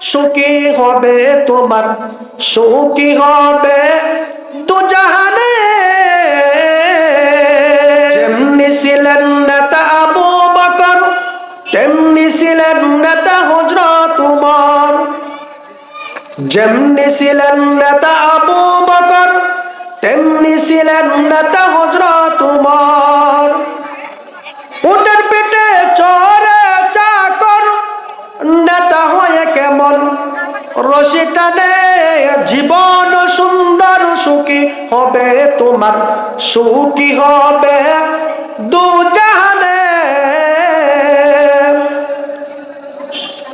সুখী হবে তোমার, সুখী হবে দু জাহানে। যেমনি ছিলেন নেতা আবু বকর, তেমনি ছিলেন নেতা হজরত উমর যেমনি ছিলেন নেতা আবু বকর, তেমনি ছিলেন নেতা হজরত উমর উটের পেটে চরে চাকর নেতা হয়ে কেমন জীবন সুন্দর সুখী হবে তোমার, সুখী হবে দু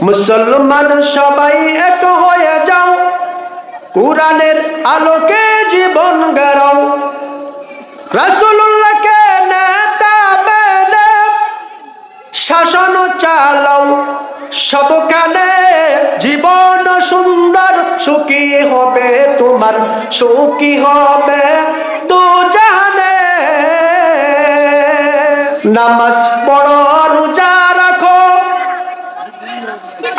মুসলমান সবাই এক হয়ে যাও, কোরআনের আলোকে জীবন গড়াও। রাসূলুল্লাহকে নেতা মেনে শাসন চালাও। সবখানে জীবন সুন্দর, সুখী হবে তোমার, সুখী হবে তো জানে নামাজ পড়ো, রোজা রাখো।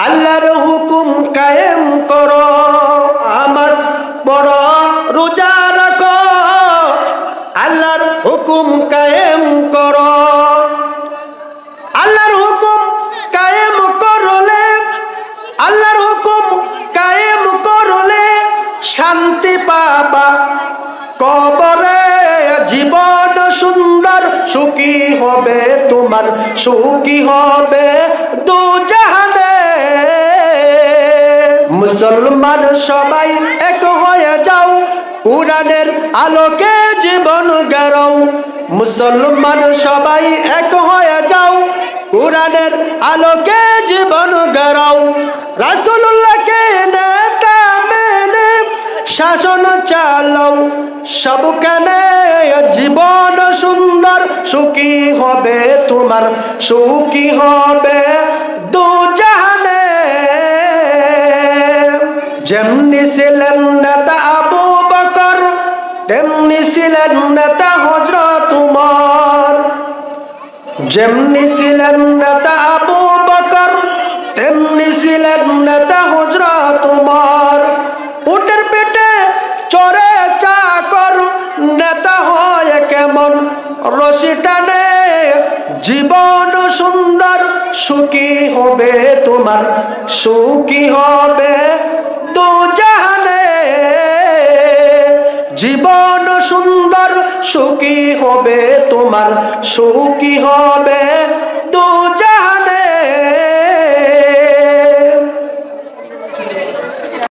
আল্লাহর হুকুম কায়েম করো। আমাজ বড় শান্তি পাবা। কবরে জীবন সুন্দর, সুখী হবে তোমার, সুখী হবে দু জাহানে মুসলমান সবাই এক হয়ে যাও কোরআনের আলোকে জীবন গেরাও মুসলমান সবাই এক হয়ে যাও কোরআনের আলোকে জীবন গেরাও চালাও। সবখানে জীবন সুন্দর, সুখী হবে তোমার, সুখী হবে দু জাহানে। যেমনি ছিলেন নেতা আবু বকর, তেমনি ছিলেন নেতা হজরত উমর। যেমনি ছিলেন নেতা আবু বকর, তেমনি ছিলেন নেতা হজরত নেতা হয় কেমন? রশি টানে, জীবন সুন্দর, সুখী হবে তোমার, সুখী হবে তো জাহানে। জীবন সুন্দর, সুখী হবে তোমার, সুখী হবে